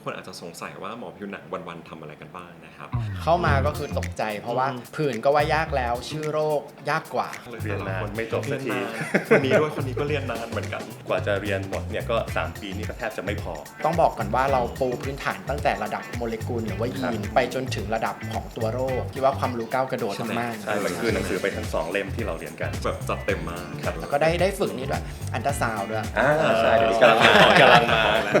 กคนอาจจะสงสัยว่าหมอผิวหนังวันๆทำอะไรกันบ้างนะครับ เข้ามาก็คือตกใจ เพราะว่าอืมผื่นก็ว่ายากแล้ว ชื่อโรคยากกว่า เรียนนานไม่จบสักทีเรียนนานคนนี้ด้วยคนนี้ก็เรียนนานเหมือนกัน กว่าจะเรียนหมดเนี่ยก็ 3 ปีนี่ก็แทบจะไม่พอ ต้องบอกก่อนว่าเราปูพื้นฐานตั้งแต่ระดับโมเลกุลหรือว่ายีนไปจนถึงระดับของตัวโรคที่ว่าความรู้ก้าวกระโดดใช่ไหมมากๆใช่มันคือหนังสือไปทั้งสองเล่มที่เราเรียนกันแบบจัดเต็มมากครับแล้วก็ได้ได้ฝึกนี่ด้วยอันตราซาวด์ด้วยอ่าใช่เดี๋ยวนี้กำลังมากำลังมาแล้ว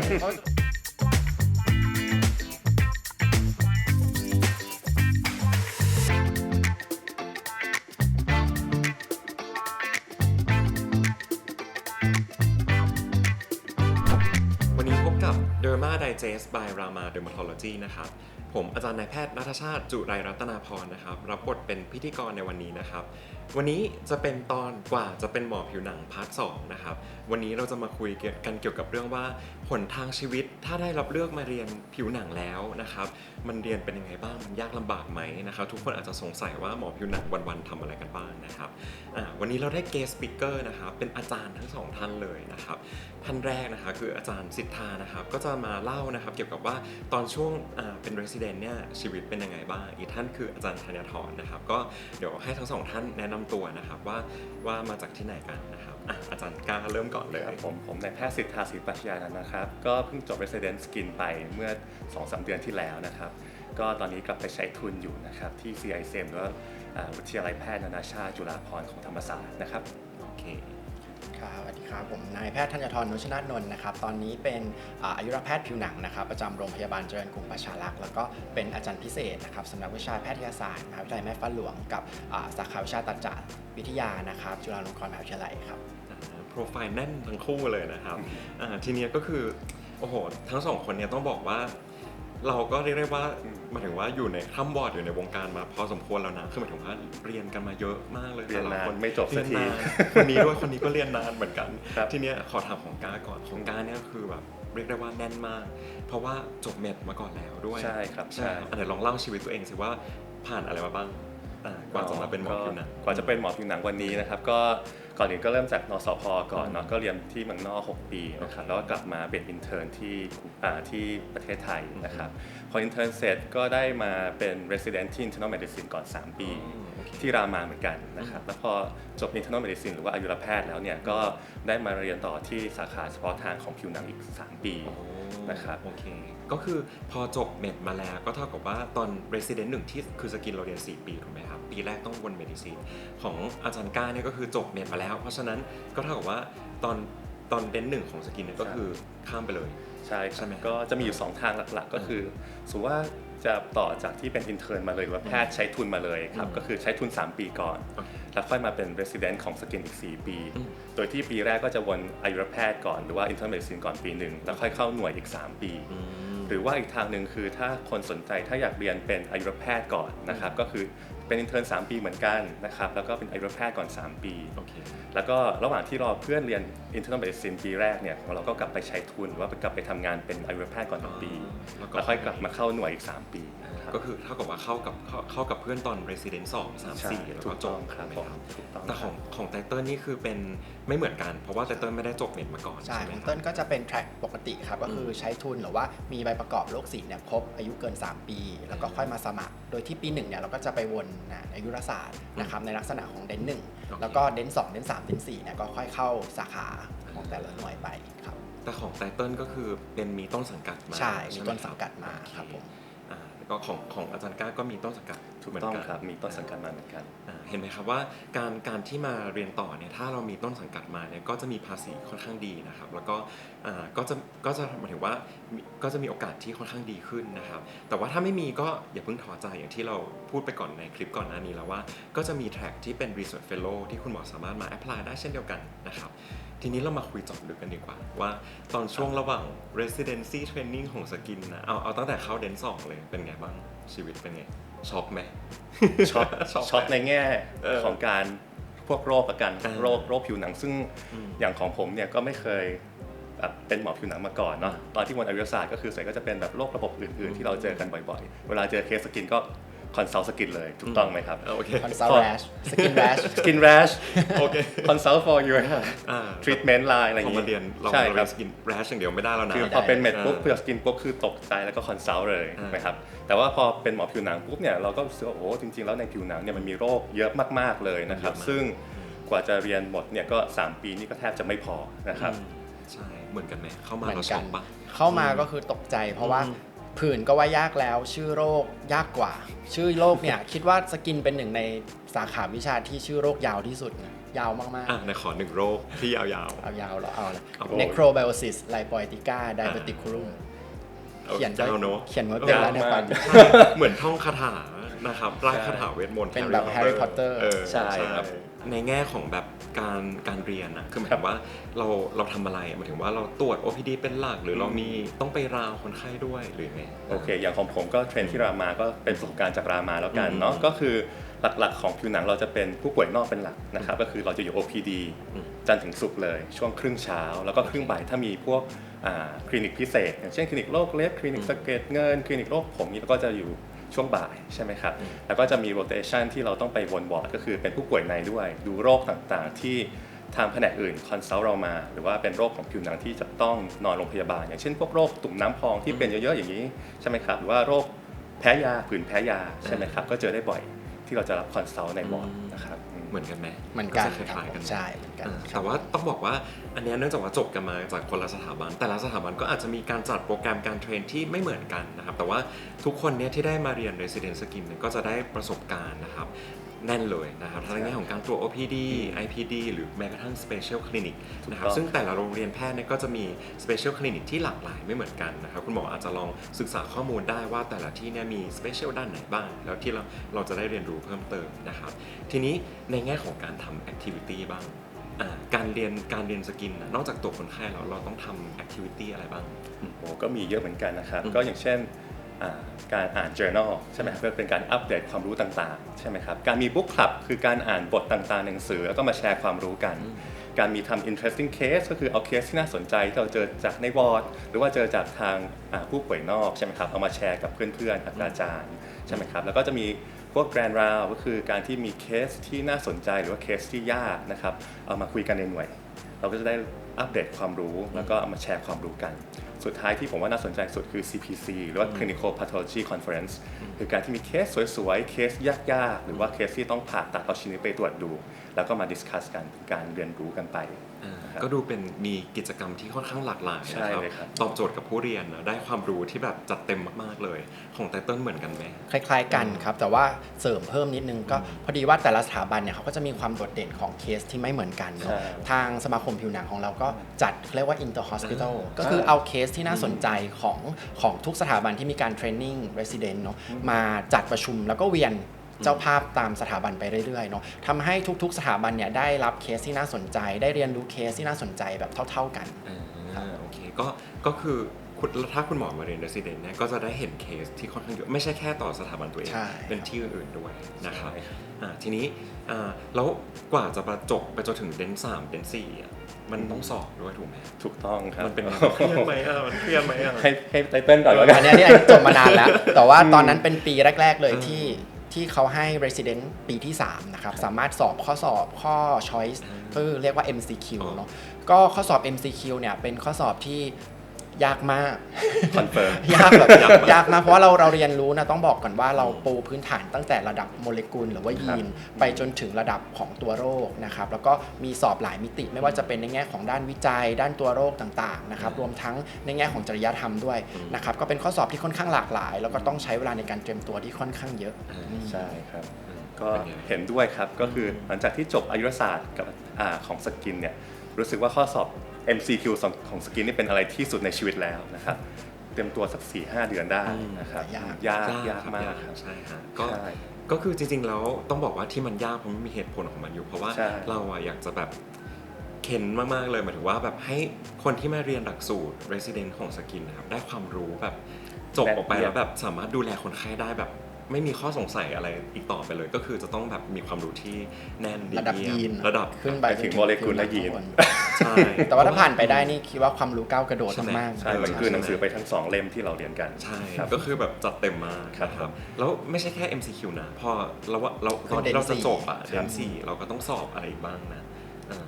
Derma Digest by Rama Dermatology นะครับ ผมอาจารย์นายแพทย์นัทชาติจุไรรัตนาพรนะครับ รับบทเป็นพิธีกรในวันนี้นะครับ วันนี้จะเป็นตอนกว่าจะเป็นหมอผิวหนังพาร์ทสนะครับ วันนี้เราจะมาคุยกันเกี่ยวกับเรื่องว่าหนทางชีวิตถ้าได้รับเลือกมาเรียนผิวหนังแล้วนะครับ มันเรียนเป็นยังไงบ้างมันยากลำบากไหมนะครับ ทุกคนอาจจะสงสัยว่าหมอผิวหนังวันๆทำอะไรกันบ้างนะครับวันนี้เราได้เกส t ปิเกอร์นะครับเป็นอาจารย์ทั้งสองท่านเลยนะครับท่านแรกนะคะคืออาจารย์สิทธานะครับก็จะมาเล่านะครับเกี่ยวกับว่าตอนช่วงเป็น r e s i เนี่ยชีวิตเป็นยังไงบ้าง อีกท่านคืออาจารย์ธัญทรนะครับ ก็เดี๋ยวให้ทั้งสองท่านแนะนำตัวนะครับว่าว่ามาจากที่ไหนกันนะครับอะอาจารย์กล้าเริ่มก่อนเลยครับผมผมนายแพทย์สิทธาศรีปัชญานันท์นะครับ ก็เพิ่งจบ Resident Skin ไปเมื่อ2-3เดือนที่แล้วนะครับ ก็ตอนนี้กลับไปใช้ทุนอยู่นะครับที่ CISM หรือว่าอ่าวิทยาลัยแพทย์นานาชาติจุฬาภรณ์ของธรรมศาสตร์นะครับโอเค ครับสวัสดีครับ ผมนายแพทย์ธัญทรนุชนาถนนท์นะครับ ตอนนี้เป็นอายุรแพทย์ผิวหนังนะครับ ประจำโรงพยาบาลเจริญกรุงประชารักษ์แล้วก็เป็นอาจารย์พิเศษนะครับสำนักวิชาแพทยศาสตร์มหาวิทยาลัยแม่ฟ้าหลวง กับสาขาวิชาตัดจาวิทยานะครับ จุฬาลงกรณ์มหาวิทยาลัยครับโปรไฟล์แน่นทั้งคู่เลยนะครับทีนี้ก็คือโอ้โหทั้งสองคนเนี่ยต้องบอกว่า เราก็เรียกได้ว่าหมายถึงว่าอยู่ในข้ามบอร์ดอยู่ในวงการมาพอสมควรแล้วนะคือหมายถึงว่าเรียนกันมาเยอะมากเลยเรียนแต่ละนานคนไม่จบสักทีเรียนนานคนนี้ด้วยคนนี้ก็เรียนนานเหมือนกันครับทีเนี้ยขอถามของกาก่อนของกาเนี่ยคือแบบเรียกได้ว่าแน่นมาก เพราะว่าจบเม็ดมาก่อนแล้วด้วยใช่ครับใช่ใช่อันไหนลองเล่าชีวิตตัวเองสิว่าผ่านอะไรมาบ้างอ่ากว่าจะมาเป็นหมอผิวหนังกว่าจะเป็นหมอผิวหนังวันนี้นะครับก็ ก่อนอื่นก็เริ่มจากนสพก่อนเนาะก็เรียนที่เมืองนอก 6 ปีนะครับแล้วก็กลับมาเป็นอินเทอร์นที่อ่าที่ประเทศไทยนะครับพออินเทอร์นเสร็จก็ได้มาเป็น resident ที่ internal medicine ก่อน 3 ปีอืมโอเคที่รามาเหมือนกันนะครับแล้วพอจบ internal medicine หรือว่าอายุรแพทย์แล้วเนี่ยก็ได้มาเรียนต่อที่สาขาเฉพาะทางของผิวหนังอีก 3 ปีนะครับโอเคก็คือพอจบเมดมาแล้วก็เท่ากับว่าตอน Resident หนึ่งที่คือสกินเราเรียน 4 ปีถูกไหมครับ ปีแรกต้องวนเมดิซีนของอาจารย์ก้าเนี่ยก็คือจบเมดมาแล้ว เพราะฉะนั้นก็เท่ากับว่าตอนตอนเดนหนึ่งของสกินเนี่ยก็คือข้ามไปเลย ใช่คใช่รับไหมก็จะมีอยู่ 2 ทางหลักๆ ก็คือสมมติว่าจะต่อจากที่เป็นอินเทอร์นมาเลยหรือว่าแพทย์ใช้ทุนมาเลยครับอืมก็คือใช้ทุน 3 ปีก่อนโอเคแล้วค่อยมาเป็น resident ของสกินอีก 4 ปีอืมโดยที่ปีแรกก็จะวนอายุรแพทย์ก่อนหรือว่า internal medicine ก่อนปีหนึ่งแล้วค่อยเข้าหน่วยอีก 3 ปีอืมหรือว่าอีกทางหนึ่งคือถ้าคนสนใจถ้าอยากเรียนเป็นอายุรแพทย์ก่อนนะครับ ก็คือ เป็นอินเทอร์น3ปีเหมือนกันนะครับแล้วก็เป็นอายุรแพทย์ก่อน 3 ปี โอเค แล้วก็ระหว่างที่รอเพื่อนเรียน internal medicine ปีแรกเนี่ยเราก็กลับไปใช้ทุนหรือว่ากลับไปทำงานเป็นอายุรแพทย์ก่อนหนึ่งปีแล้วก็ แล้วค่อยกลับมาเข้าหน่วยอีก 3 ปีครับก็คือเท่ากับว่าเข้ากับเข้าเข้ากับเพื่อนตอน Resident 2 3ใช่4แล้วถูก็กจต้บองครับถูกไหมผมถูกต้องแต่ของของไตเติ้ลนี่คือเป็นไม่เหมือนกัน เพราะว่าไตเติ้ลไม่ได้จบเมดมาก่อนใช่ใช่ไหมของครับ เต้นก็จะเป็นแทร็กปกติครับ ก็คือใช้ทุนหรือว่ามีใบประกอบโรคศิลป์เนี่ยครบอายุเกิน 3 ปี แล้วก็ค่อยมาสมัคร โดยที่ปีหนึ่งเนี่ยเราก็จะไปวนนะอายุรศาสตร์นะครับในลักษณะของเดนหนึ่งโอเคแล้วก็เดนสองเดนสามเดนสี่เนี่ยก็ค่อยเข้าสาขาของแต่ละหน่วยไปครับแต่ของไตเติ้ลก็คือเป็นมีต้นสังกัดมาใช่มีไหต้นสังกัดมาโอเครับผมอ่าแล้ว ก็ของของอาจารย์ก้าก็มีต้นสังกัดถูกเหมืนต้องนครับมีต้นสังกัดมาเหมือนกันอ่าเห็นไหมครับว่าการการที่มาเรียนต่อเนี่ยถ้าเรามีต้นสังกัดมาเนี่ยก็จะมีภาษีค่อนข้างดีนะครับ แล้วก็อ่าก็จะก็จะหมายถึงว่ามีก็จะมีโอกาสที่ค่อนข้างดีขึ้นนะครับ แต่ว่าถ้าไม่มีก็อย่าเพิ่งท้อใจอย่างที่เราพูดไปก่อนในคลิปก่อนหน้านี้แล้วว่าก็จะมีแทร็กที่เป็น Research Fellow ที่คุณหมอสามารถมาแอพพลายได้เช่นเดียวกันนะครับ ทีนี้เรามาคุยเจอบลึกกันดีกว่า ว่าตอนช่วงระหว่าง residency training ของสกินนะเอาเอาตั้งแต่เข้าเดนสองเลยเป็นไงบ้างชีวิตเป็นไงช็อกไหมช็อตช็อตในแง่เออของการพวกโรคละกันอ่าโรคโรคผิวหนัง ซึ่งอืมอย่างของผมเนี่ยก็ไม่เคยแบบเป็นหมอผิวหนังมาก่อนเนาะตอนที่วนอายุรศาสตร์ก็คือส่วนใหญ่ก็จะเป็นแบบโรคระบบอื่นๆ ที่เราเจอกันบ่อยๆ เวลาเจอเคสสกินก็ คอนซัลท์สกินเลยถูกต้องไหมครับอ่าโอเคคอนซัลแรชสกินแรช Skin rash โอเค consult for your อ่า treatment line อะไรอย่างพองี้มาเรียนเราใช่เราคเรีรัยบ นสกินแรชอย่างเดียวไม่ได้แล้วนะ คือไม่พอได้เป็นเม็ดปุ๊บอ่าเผื่อสกินปุ๊บคือตกใจแล้วก็คอนซัลท์เลยอ่าน นะครับแต่ว่าพอเป็นหมอผิวหนังปุ๊บเนี่ยเราก็รู้สึกว่าโอ้จริงๆ แล้วในผิวหนังเนี่ยมันมีโรคเยอะมากๆเลยนะครับเยอะมากซึ่งกว่าจะเรียนหมดเนี่ยก็ 3 ปีนี่ก็แทบจะไม่พอนะครับอืมใช่ เหมือนกันไหมเข้ามาเหมือเรานช็กัอนกปะ เข้ามาก็คือตกใจ เพราะว่าอืม ผื่นก็ว่ายากแล้ว ชื่อโรคยากกว่า ชื่อโรคเนี่ย คิดว่าสกินเป็นหนึ่งในสาขาวิชาที่ชื่อโรคยาวที่สุดนะยาวมากอะในขอหนึ่งโรคที่ยาวๆ เอายาวเหรอเอาเลยเอา necrobiosis lipoitica diabeticum ๆเขียนไว้ยาวเนอะเขียนไว้เป็นแล้วในความยาวมากใช่เหมือนท่องคาถานะครับไล่คาถาเวทมนต์เป็นแบบ Harry Potter เออใช่ครับ ในแง่ของแบบการการเรียนนะคือหมายครัถึบงว่าเราเราทำอะไรหมายถึงว่าเราตรวจ OPD เป็นหลักหรือเรามีต้องไปราวคนไข้ด้วยหรือไง โอเค อย่างของผมก็เทรนที่รามาก็เป็นประสบการณ์จากรามาแล้วกันอืมเนาะ ก็คือหลักๆ ของผิวหนังเราจะเป็นผู้ป่วยนอกเป็นหลักนะครับ ก็คือเราจะอยู่ OPD อืมจันทร์ถึงศุกร์เลย ช่วงครึ่งเช้า แล้วก็ครึ่งบ่ายถ้ามีพวกอ่าคลินิกพิเศษ อย่างเช่นคลินิกโรคเล็บคลินิกสะเก็ดเงินคลินิกโรคผมนี่ก็จะอยู่ ช่วงบ่ายใช่ไหมครับ แล้วก็จะมี rotation ที่เราต้องไปวนวอร์ดก็คือเป็นผู้ป่วยในด้วย ดูโรคต่างๆ ที่ทางแผนกอื่นคอนซัลท์เรามา หรือว่าเป็นโรคของผิวหนังที่จะต้องนอนโรงพยาบาล อย่างเช่นพวกโรคตุ่มน้ำพองที่เป็นเยอะๆอย่างนี้ใช่ไหมครับ หรือว่าโรคแพ้ยาผื่นแพ้ยาใช่ไหมครับ ก็เจอได้บ่อย ที่เราจะรับคอนซัลท์ในวอร์ดนะครับอืม เหมือนกันไหมเหมือนกันจะคครับล้ายๆผกันมไหมใช่เหมือนกัน อ่าครับแต่ว่าต้องบอกว่าอันเนี้ยเนื่องจากว่าจบกันมาจากคนละสถาบัน แต่ละสถาบันก็อาจจะมีการจัดโปรแกรมการเทรนที่ไม่เหมือนกันนะครับ แต่ว่าทุกคนเนี่ยที่ได้มาเรียน Resident Skin เนี่ยก็จะได้ประสบการณ์นะครับ แน่นเลยนะครับทั้งในแง่ของการตรวจ OPD IPD หรือแม้กระทั่ง Special Clinic นะครับถูกต้องซึ่งแต่ละโรงเรียนแพทย์เนี่ยก็จะมี Special Clinic ที่หลากหลายไม่เหมือนกันนะครับคุณหมออาจจะลองศึกษาข้อมูลได้ว่าแต่ละที่เนี่ยมี Special ด้านไหนบ้าง แล้วที่เราเราจะได้เรียนรู้เพิ่มเติมนะครับทีนี้ในแง่ของการทำ Activity บ้างอ่าการเรียนการเรียนสกินน่ะนอกจากตัวคนไข้แล้วเราต้องทำ Activity อะไรบ้างโอ้ก็มีเยอะเหมือนกันนะครับอืมก็อย่างเช่นอ่า การอ่าน journal ใช่ไหมครับเพื่อเป็นการอัปเดตความรู้ต่างๆ ใช่ไหมครับ การมี book club คือการอ่านบทต่างๆในหนังสือ แล้วก็มาแชร์ความรู้กัน การมีทำ interesting case ก็คือเอาเคสที่น่าสนใจที่เราเจอจากในวอร์ดหรือว่าเจอจากทางอ่าผู้ป่วยนอกใช่ไหมครับ เอามาแชร์กับเพื่อนๆกับอาจารย์ใช่ไหมครับ แล้วก็จะมีพวก grand round ก็คือการที่มีเคสที่น่าสนใจหรือว่าเคสที่ยากนะครับ เอามาคุยกันในหน่วย เราก็จะได้อัปเดตความรู้แล้วก็เอามาแชร์ความรู้กัน สุดท้ายที่ผมว่าน่าสนใจสุดคือ CPC หรือว่า Clinical Pathology Conference คือการที่มีเคสสวยๆ เคสยากๆ หรือว่าเคสที่ต้องผ่าตัดเอาชิ้นนี้ไปตรวจดู แล้วก็มาดิสคัสกันเป็นการเรียนรู้กันไปอ่าครับก็ดูเป็นมีกิจกรรมที่ค่อนข้างหลากหลายใช่นะครับเลยครับ ตอบโจทย์กับผู้เรียนนะได้ความรู้ที่แบบจัดเต็มมากๆเลย ของไตเติ้ลเหมือนกันไหมคล้ายๆกันครับ แต่ว่าเสริมเพิ่มนิดนึงก็พอดีว่าแต่ละสถาบันเนี่ยเขาก็จะมีความโดดเด่นของเคสที่ไม่เหมือนกันเนอะใช่ทางสมาคมผิวหนังของเราก็จัดเรียกว่า inter hospital อ่าก็คือเอาเคสที่น่าสนใจของของทุกสถาบันที่มีการเทรนนิ่ง resident เนาะมาจัดประชุมแล้วก็เวียนเจ้าภาพตามสถาบันไปเรื่อยๆเนาะทำให้ทุกๆ สถาบันเนี่ยได้รับเคสที่น่าสนใจ ได้เรียนรู้เคสที่น่าสนใจแบบเท่า ๆกัน อ่าโอเคก็ก็คือคุณถ้าคุณหมอมาเรียน resident เนี่ยก็จะได้เห็นเคสที่ค่อนข้างเยอะไม่ใช่แค่ต่อสถาบันตัวเอง ใช่เป็นที่อื่นๆด้วยนะครับใช่ครับอ่าทีนี้อ่าแล้วกว่าจะประจบไปจนถึงเดนสามเดนสี่อะ มันต้องสอบด้วยถูกไหมถูกต้องครับมันเป็นเครียดไหมอะมันเครียดไหมอะให้ให้ไตเติ้ลก่อนแล้วกัอันนเนี้ยอันเนี้ยจบมานานแล้ว แต่ว่าตอนนั้นเป็นปีแรก ๆ เลยที่ที่เขาให้ resident ปีที่ 3 นะครับ สามารถสอบข้อสอบข้อ choice อ่าก็คือเรียกว่า MCQ อ๋อเนาะก็ข้อสอบ MCQ เนี่ยเป็นข้อสอบที่ ยากมากคอนเฟิร์ม ยากแบบยากมาก ยากมากเพราะว่าเราเราเรียนรู้นะต้องบอกก่อนว่าเราปูพื้นฐานตั้งแต่ระดับโมเลกุลหรือว่ายีน ไปจนถึงระดับของตัวโรคนะครับแล้วก็มีสอบหลายมิติไม่ว่าจะเป็นในแง่ของด้านวิจัย ด้านตัวโรคต่างๆนะครับรวมทั้งในแง่ของจริยธรรมด้วยนะครับก็เป็นข้อสอบที่ค่อนข้างหลากหลาย แล้วก็ต้องใช้เวลาในการเตรียมตัวที่ค่อนข้างเยอะอ่าใช่ครับอืมก็เป็นไงเห็นด้วยครับก็คือหลังจากที่จบอายุรศาสตร์กับอาของสกินเนี่ยรู้สึกว่าข้อสอบ MCQ ของสกินนี่เป็นอะไรที่สุดในชีวิตแล้วนะครับเตรียมตัวสัก4-5เดือนได้นะครับยากยากยากยากมากยากครับใช่ฮะก็ใช่ก็คือจริงๆแล้วต้องบอกว่าที่มันยากเพราะมันมีเหตุผลของมันอยู่ เพราะว่าใช่เราอะอยากจะแบบเค้นมากๆเลยหมายถึงว่าแบบให้คนที่มาเรียนหลักสูตร resident ของสกินนะครับได้ความรู้แบบจบออกไปแล้วแบบสามารถดูแลคนไข้ได้แบบ ไม่มีข้อสงสัยอะไรอีกต่อไปเลย ก็คือจะต้องแบบมีความรู้ที่แน่นระดับเยี่ยียนมระดับขึ้นไปไปถึงโมเลกุลและยีนใช่แต่ว่าถ้าผ่านไปได้นี่คิดว่าความรู้ก้าวกระโดดใช่ไหมมากใช่มันคือหนังสือไปทั้งสองเล่มที่เราเรียนกันใช่ครับก็คือแบบจัดเต็มมากครับนะครับแล้วไม่ใช่แค่ MCQ นะพอเราว่าเราคือตอนที่เราจะ Dent จบอะ4เดนสี่เราก็ต้องสอบอะไรอีกบ้างนะเออ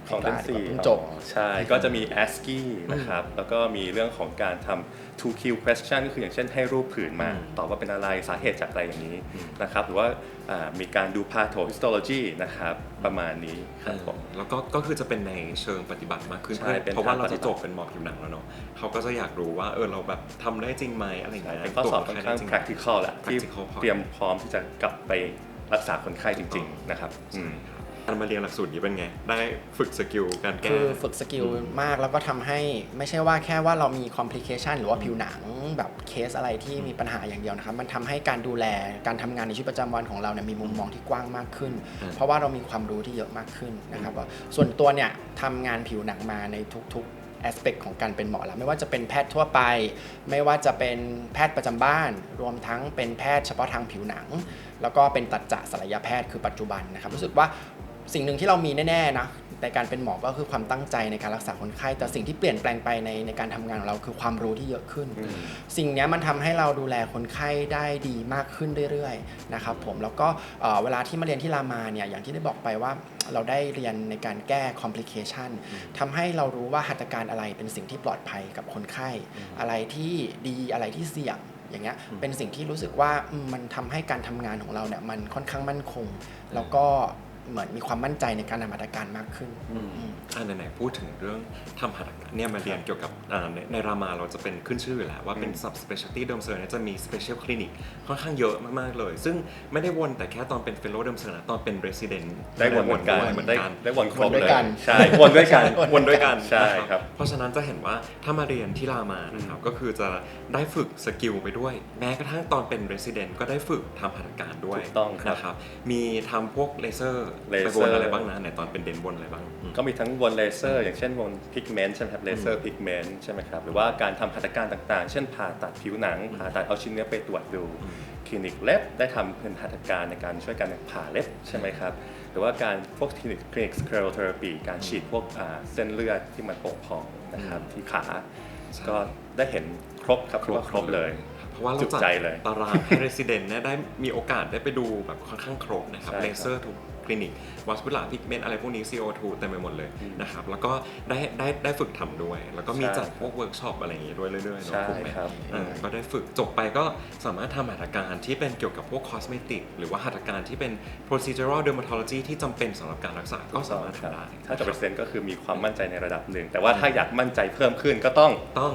ของเล่มสี่เพิ่งจบอ๋อใช่ ก็จะมี ASCII นะครับ แล้วก็มีเรื่องของการทำ two Q question ก็คืออย่างเช่นให้รูปผืนมาอืมตอบว่าเป็นอะไรสาเหตุจากอะไรอย่างนี้อืมนะครับ หรือว่าอ่ามีการดู pathohistology นะครับ ประมาณนี้ครับผมแล้วก็ก็คือจะเป็นในเชิงปฏิบัติมากขึ้นใช่เป็นเพราะว่าทางเราปฏิจะบัติจบเป็นหมอผิวหนังแล้วเนาะเขาก็จะอยากรู้ว่าเออเราแบบทำได้จริงไหมอะไรอย่างเงี้ยเป็นข้อสอบตรวจค่อนไได้ข้างจริไหม practical แหละที่ practical พอเตรียมพร้อมที่จะกลับไปรักษาคนไข้จริง ๆ นะครับอืม การมาเรียนหลักสูตรนี้เป็นไง ได้ฝึกสกิลการแก้ คือฝึกสกิลมากแล้วก็ทำให้ไม่ใช่ว่าแค่ว่าเรามีคอมพลิเคชันหรือว่าผิวหนังแบบเคสอะไรที่มีปัญหาอย่างเดียวนะครับ มันทำให้การดูแลการทำงานในชีวิตประจำวันของเราเนี่ยมีมุมมองที่กว้างมากขึ้นอืมเพราะว่าเรามีความรู้ที่เยอะมากขึ้นนะครับส่วนตัวเนี่ยทำงานผิวหนังมาในทุก ๆแอสเปกของการเป็นหมอแล้วไม่ว่าจะเป็นแพทย์ทั่วไป ไม่ว่าจะเป็นแพทย์ประจำบ้าน รวมทั้งเป็นแพทย์เฉพาะทางผิวหนัง แล้วก็เป็นตัดจะศัลยแพทย์คือปัจจุบันนะครับ รู้สึกว่า สิ่งหนึ่งที่เรามีแน่ๆนะในการเป็นหมอก็คือความตั้งใจในการรักษาคนไข้ แต่สิ่งที่เปลี่ยนแปลงไปในในการทำงานของเราคือความรู้ที่เยอะขึ้นอืมสิ่งเนี้ยมันทำให้เราดูแลคนไข้ได้ดีมากขึ้นเรื่อยๆนะครับผมแล้วก็เอ่อเวลาที่มาเรียนที่รามาเนี่ยอย่างที่ได้บอกไปว่าเราได้เรียนในการแก้คอมพลิเคชันทำให้เรารู้ว่าหัตถการอะไรเป็นสิ่งที่ปลอดภัยกับคนไข้ อะไรที่ดีอะไรที่เสี่ยงอย่างเงี้ยเป็นสิ่งที่รู้สึกว่าอืมมันทำให้การทำงานของเราเนี่ยมันค่อนข้างมั่นคง แล้วก็ เหมือนมีความมั่นใจในการนำมาตรการมากขึ้น อืมอ่าไหนๆพูดถึงเรื่องทำหัตถการเนี่ยมาเรียนเกี่ยวกับอ่าในในรามาเราจะเป็นขึ้นชื่ออยู่แล้วว่าเป็น sub specialty เดิมเซอร์เนี่ยจะมี special clinic ค่อนข้างเยอะมากๆเลย ซึ่งไม่ได้วนแต่แค่ตอนเป็น fellow เดิมเซอร์นะตอนเป็น resident ได้วนเหมือนกันด้วยเหมือนได้กันได้วนครบวนด้เลวยยกัน ใช่วนด้วยกัน วนด้วยกันใช่นะครับเพราะฉะนั้นจะเห็นว่าถ้ามาเรียนที่รามานะครับก็คือจะได้ฝึกสกิลไปด้วย แม้กระทั่งตอนเป็น resident ก็ได้ฝึกทำหัตถการด้วยถูกต้องครับ นะครับ มีทำพวกเลเซอร์เลไปเซอร์วนอะไรบ้างนะไหนตอนเป็นเดนบนอะไรบ้างอืม ก็มีทั้งวนเลเซอร์อย่างเช่นวนพิกเมนต์ใช่ไหมครับเลเซอร์พิกเมนต์ใช่ไหมครับหรือว่าการทำหัตถการต่างๆ เช่นผ่าตัดผิวหนัง ผ่าตัดเอาชิ้นเนื้อไปตรวจดู อืม คลินิกเล็บได้ทำเป็นหัตถการในการช่วยกันผ่าเล็บใช่ไหมครับหรือว่าการพวกคลินิกคลินิกสเคลเทอราปีการฉีดพวกอ่าเส้นเลือดที่มันโป่งพองนะครับที่ขาใช่ก็ได้เห็นครบครับคือว่าครบเลย เพราะว่าเราจุจัดใจเลยตารางให้ resident เนี่ยได้มีโอกาสได้ไปดูแบบค่อนข้างครบนะครับใช่ครับ เลเซอร์ทุกค ลินิกวัสพุลาพิกเมนอะไรพวกนี้ CO2 เต็มไปหมดเลยอืมนะครับแล้วก็ได้ได้ได้ฝึกทำด้วย แล้วก็มีใช่จัดพวกเวิร์กช็อปอะไรอย่างงี้ด้วยเรื่อยๆเนอะใช่ถูกไหมครับเออก็ได้ฝึกจบไปก็สามารถทำหัตถการที่เป็นเกี่ยวกับพวกคอสเมติกหรือว่าหัตถการที่เป็น procedural dermatology ที่จำเป็นสำหรับการรักษาก็สามารถทำได้ถ้าจะเปอร์เซ็นต์ก็คือมีความมั่นใจในระดับหนึ่ง แต่ว่าถ้าอยากมั่นใจเพิ่มขึ้นก็ต้องต้อง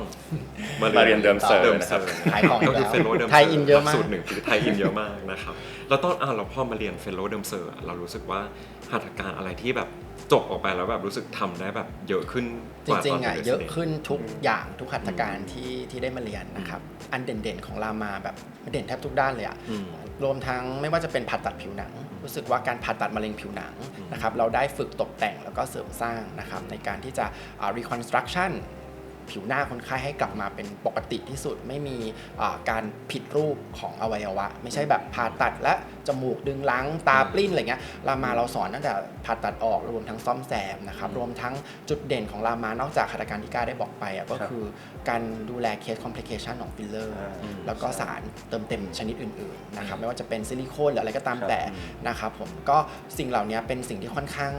มาเรียนเดิมเซอร์ดิมนะครับขายของอีก็กคือแล้วเฟลโลเดิมไทยอินเยอะมากสูตรหนึ่งคือไทยอินเยอะมากนะครับ แล้วตอนอ่าเราพอมาเรียนเฟลโลเดิมเซอร์เรารู้สึกว่าหัตถการอะไรที่แบบจบออกไปแล้วแบบรู้สึกทำได้แบบเยอะขึ้นจกว่าริตงอนๆอะป็นเยอะ resident ขึ้นทุกอย่างทุกหัตถการที่ที่ได้มาเรียนนะครับ อันเด่นๆของรามาแบบเด่นแทบทุกด้านเลยอะอืมรวมทั้งไม่ว่าจะเป็นผ่าตัดผิวหนัง รู้สึกว่าการผ่าตัดมะเร็งผิวหนังนะครับเราได้ฝึกตกแต่งแล้วก็เสริมสร้างนะครับในการที่จะอ่า reconstruction ผิวหน้าคนไข้ให้กลับมาเป็นปกติที่สุด ไม่มีอ่าการผิดรูปของอวัยวะ ไม่ใช่แบบผ่าตัดและจมูกดึงล้างตาปลิ้นอะไรเงี้ยรามาเราสอนตั้งแต่ผ่าตัดออกรวมทั้งซ่อมแซมนะครับรวมทั้งจุดเด่นของรามานอกจากหัตถการที่ก้าได้บอกไปอะก็ครับคือการดูแลเคสคอมพลิเคชันของฟิลเลอร์อ่าแล้วก็สารเติมเต็มชนิดอื่นๆนะครับไม่ว่าจะเป็นซิลิโคนหรืออะไรก็ตามครับแต่นะครับผมก็สิ่งเหล่านี้เป็นสิ่งที่ค่อนข้าง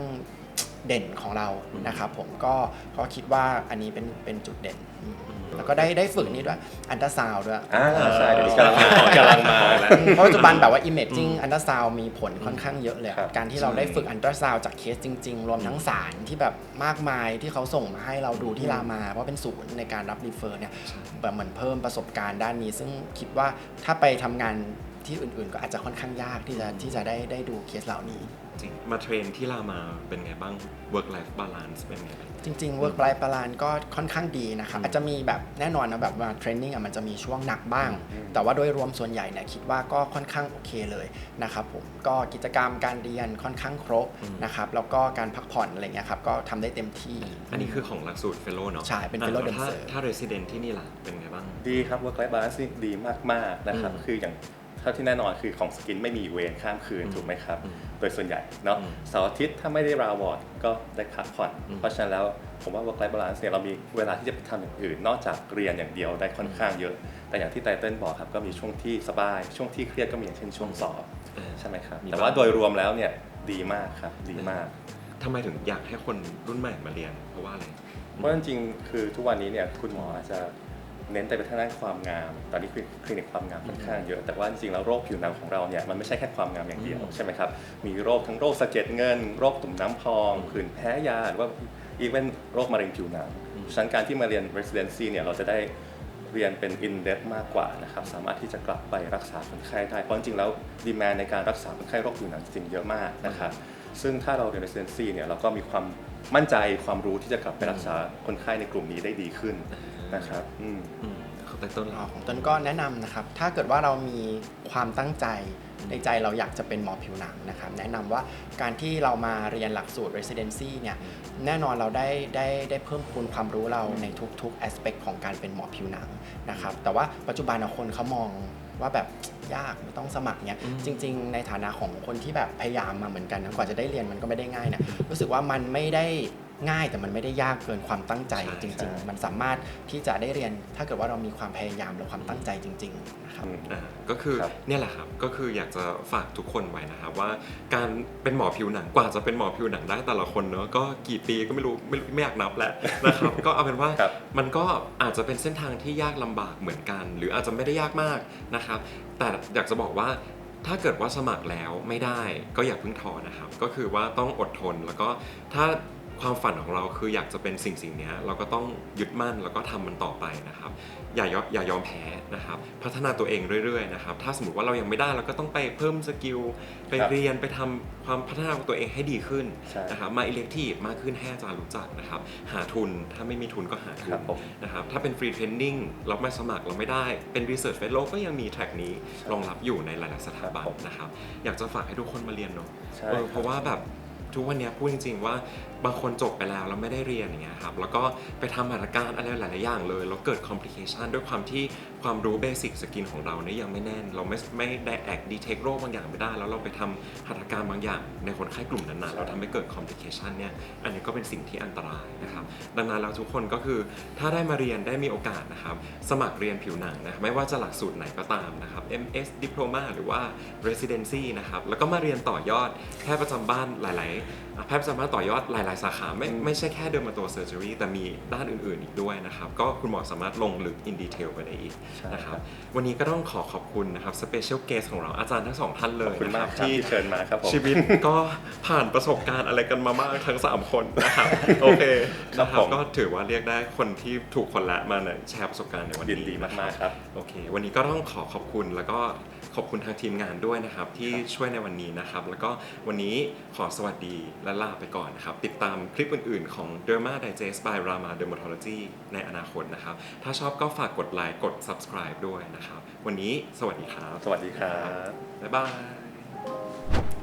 เด่นของเรานะครับผมก็ก็คิดว่าอันนี้เป็นเป็นจุดเด่นอืมแล้วก็ได้ได้ฝึกนี่ด้วยอันตราซาวด้วยอ่าใช่เดี๋ยวนี้กำลังมากำลังมาแล้วเพราะปัจจุบันแบบว่า imaging อันตราซาวมีผลค่อนข้างเยอะเลยครับการที่เราได้ฝึกอันตราซาวจากเคสจริง ๆ รวมทั้งสารที่แบบมากมายที่เขาส่งมาให้เราดูที่รามา เพราะเป็นศูนย์ในการรับรีเฟอร์เนี่ยแบบเหมือนเพิ่มประสบการณ์ด้านนี้ ซึ่งคิดว่าถ้าไปทำงานที่อื่นๆ ก็อาจจะค่อนข้างยากที่จะที่จะได้ได้ดูเคสเหล่านี้ จริง มาเทรนที่รามาเป็นไงบ้าง work life balance เป็นไงบ้างจริงๆ work life balance ก็ค่อนข้างดีนะครับอาจจะมีแบบแน่นอนนะแบบว่าเทรนนิ่งอะมันจะมีช่วงหนักบ้าง แต่ว่าโดยรวมส่วนใหญ่เนี่ยคิดว่าก็ค่อนข้างโอเคเลยนะครับผมก็กิจกรรมการเรียนค่อนข้างครบนะครับแล้วก็การพักผ่อนอะไรเงี้ยครับก็ทำได้เต็มที่ อันนี้คือของหลักสูตรเฟลโลเนาะใช่เป็นอะ fellow แล้วถ้า dancer ถ้า resident ที่นี่ล่ะเป็นไงบ้าง ดีครับ work life balance นี่ดีมากๆนะครับอืมคืออย่าง ถาที่แน่นอนคือของสกินไม่มีเวรข้ามคืนอืมถูกไหมครับอืมโดยส่วนใหญ่เนาะอืมเสาร์อาทิตย์ถ้าไม่ได้ราวอร์ดก็ได้พักผ่อนอืมเพราะฉะนั้นแล้วผมว่า work life balance เนี่ยเรามีเวลาที่จะไปทำอย่างอื่น นอกจากเรียนอย่างเดียวได้ค่อนข้างเยอะ แต่อย่างที่ไตเติ้ลบอกครับก็มีช่วงที่สบาย ช่วงที่เครียดก็มีอย่างเช่นช่วงสอบเออใช่ไหมครับมีแต่ว่าบ้างโดยรวมแล้วเนี่ยดีมากครับดีมากทำไมถึงอยากให้คนรุ่นใหม่มาเรียนเพราะว่าอะไรเพราะจริงๆคือทุกวันนี้เนี่ยคุณหมออาจจะ เน้นไปทางด้านความงาม ตอนนี้คือคลินิกความงามค่อนข้างเยอะ แต่ว่าจริงๆแล้วโรคผิวหนังของเราเนี่ยมันไม่ใช่แค่ความงามอย่างเดียวอืมใช่ไหมครับ มีโรคทั้งโรคสะเก็ดเงิน โรคตุ่มน้ำพองผื่นแพ้ยาหรือว่าอีเวนโรคมะเร็งผิวหนังอืมฉะนั้นการที่มาเรียน residency เนี่ยเราจะได้เรียนเป็น in depth มากกว่านะครับ สามารถที่จะกลับไปรักษาคนไข้ได้ เพราะจริงๆแล้วดีมานในการรักษาคนไข้โรคผิวหนังจริงๆเยอะมากนะครับ ซึ่งถ้าเราเรียน residency เนี่ยเราก็มีความมั่นใจความรู้ที่จะกลับไปรักษาคนไข้ในกลุ่มนี้ได้ดีขึ้น นะครับอืมอืมเขาแต่ต้นอ๋อเรา ของต้นก็แนะนำนะครับ ถ้าเกิดว่าเรามีความตั้งใจในใจเราอยากจะเป็นหมอผิวหนังนะครับ แนะนำว่าการที่เรามาเรียนหลักสูตร residency เนี่ย แน่นอนเราได้ได้ได้เพิ่มพูนความรู้เราในทุกๆ aspect ของการเป็นหมอผิวหนังนะครับ แต่ว่าปัจจุบันอะคนเขามองว่าแบบยากไม่ต้องสมัครเนี่ยอืม จริง ๆ ในฐานะของคนที่แบบพยายามมาเหมือนกันนะกว่าจะได้เรียนมันก็ไม่ได้ง่ายนะรู้สึกว่ามันไม่ได้ ง่ายแต่มันไม่ได้ยากเกินความตั้งใจใช่จริงใช่ๆมันสามารถที่จะได้เรียนถ้าเกิดว่าเรามีความพยายามหรือความตั้งใจจริง ๆ นะครับอืมอ่าก็คือครับ เนี่ยแหละครับ ก็คืออยากจะฝากทุกคนไว้นะครับว่าการเป็นหมอผิวหนังกว่าจะเป็นหมอผิวหนังได้แต่ละคนเนอะก็กี่ปีก็ไม่รู้ไม่ไม่อยากนับแล้วนะครับ ก็เอาเป็นว่าครับ มันก็อาจจะเป็นเส้นทางที่ยากลำบากเหมือนกัน หรืออาจจะไม่ได้ยากมากนะครับ แต่อยากจะบอกว่าถ้าเกิดว่าสมัครแล้วไม่ได้ก็อย่าเพิ่งท้อนะครับ ก็คือว่าต้องอดทนแล้วก็ถ้า ความฝันของเราคืออยากจะเป็นสิ่งสิ่งเนี้ยเราก็ต้องยึดมั่นแล้วก็ทำมันต่อไปนะครับ อย่ายออย่ายอมแพ้นะครับ พัฒนาตัวเองเรื่อยๆนะครับถ้าสมมติว่าเรายังไม่ได้เราก็ต้องไปเพิ่มสกิลไปครับเรียนไปทำความพัฒนาตัวเองให้ดีขึ้นใช่นะครับมาอิเล็กทีฟมากขึ้นให้อาจารย์รู้จักนะครับ หาทุนถ้าไม่มีทุนก็หาทุครันบผมนะครับถ้าเป็นฟรีเทรนนิ่งเราไม่สมัครเราไม่ได้เป็นรีเสิร์ชเฟลโลก็ยังมีแทร็กนี้ใช่รองรับอยู่ในหลายๆสถาบันครับผมนะครับ อยากจะฝากให้ทุกคนมาเรียนเนาะใช่เออคบเพราะว่าแบบทุกวันเนี้ยพูดจริง ๆ ว่า บางคนจบไปแล้วแล้วไม่ได้เรียนอย่างเงี้ยครับแล้วก็ไปทำหัตถการอะไรหลายๆอย่างเลยแล้วเกิดคอมพลิเคชันด้วยความที่ความรู้เบสิกสกินของเราเนี่ยยังไม่แน่น เราไม่ไม่ได้แอกดีเทคโรคบางอย่างไม่ได้ แล้วเราไปทำหัตถการบางอย่าง ในคนไข้กลุ่มนั้นๆเราทำให้เกิดคอมพลิเคชันเนี่ยอันนี้ก็เป็นสิ่งที่อันตรายนะครับดังนั้นแล้วทุกคนก็คือถ้าได้มาเรียนได้มีโอกาสนะครับสมัครเรียนผิวหนังนะไม่ว่าจะหลักสูตรไหนก็ตามนะครับ MS Diploma หรือว่า Residency นะครับแล้วก็มาเรียนต่อยอดแพทย์ประจำบ้านหลาย ๆ แพทย์ประจำบ้านต่อยอดหลาย ๆ สาขาไม่อืมไม่ใช่แค่เดอร์มาโตเซอร์เจอรี่แต่มีด้านอื่น ๆ อีกด้วยนะครับ ก็คุณหมอสามารถลงลึกอินดีเทลไปได้อีกใช่นะครับครับ วันนี้ก็ต้องขอขอบคุณนะครับสเปเชียลเกสของเราอาจารย์ทั้งสองท่านเลขอยบคุณนะมาคกรับครับที่ที่เชิญมาครับผมชีวิตก็ผ่านประสบการณ์อะไรกันมามากทั้ง 3 คนนะครับ โอเคครับนะครับผมก็ถือว่าเรียกได้คนที่ถูกคนละมาเนี่ยแชร์ประสบการณ์ในวันยินี้นดีนะมากๆครับโอเค วันนี้ก็ต้องขอขอบคุณแล้วก็ ขอบคุณทางทีมงานด้วยนะครับ ที่ช่วยในวันนี้นะครับ แล้วก็วันนี้ขอสวัสดีและลาไปก่อนนะครับ ติดตามคลิปอื่นๆ ของ Derma Digest by Rama Dermatology ในอนาคตนะครับ ถ้าชอบก็ฝากกดไลค์กด subscribe ด้วยนะครับ วันนี้สวัสดีครับ สวัสดีครับ บ๊ายบาย